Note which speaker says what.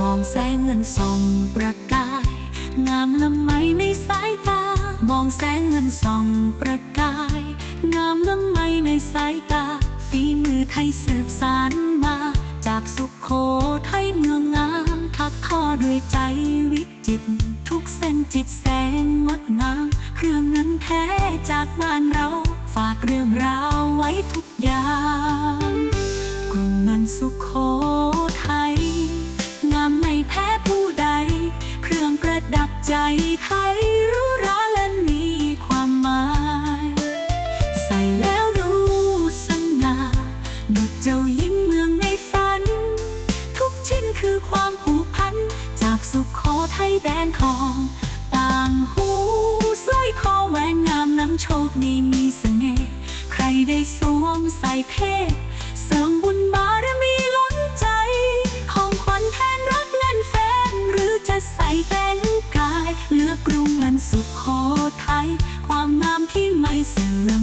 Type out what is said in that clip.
Speaker 1: มองแสงเงินส่องประกาย งามละไมในสายตา มองแสงเงินส่องประกาย งามละไมในสายตา ฝีมือไทยสืบสานมา จากสุขโขทัยเมืองงามทักทอด้วยใจวิจิตรทุกเส้นจิตแสงงดงาม เครื่องเงินแท้จากบ้านเรา ฝากเรื่องราวไว้ทุกอย่างกรุงเงินสุขโข ใจไทยรู้ราและมีความหมาย ใส่แล้วรู้สง่าดุจเจ้ายิ้มเมืองในฝัน ทุกชิ้นคือความผูกพัน จากสุขโขทัยแดนทอง ต่างหูสร้อยคอแหวนงามน้ำโชคดีมีเสน่ห์ใครได้สวมใส่เพศ เสริมบุญบารมี เลือกรุงลันสุขโขทัยความงามที่ไม่เสื่อม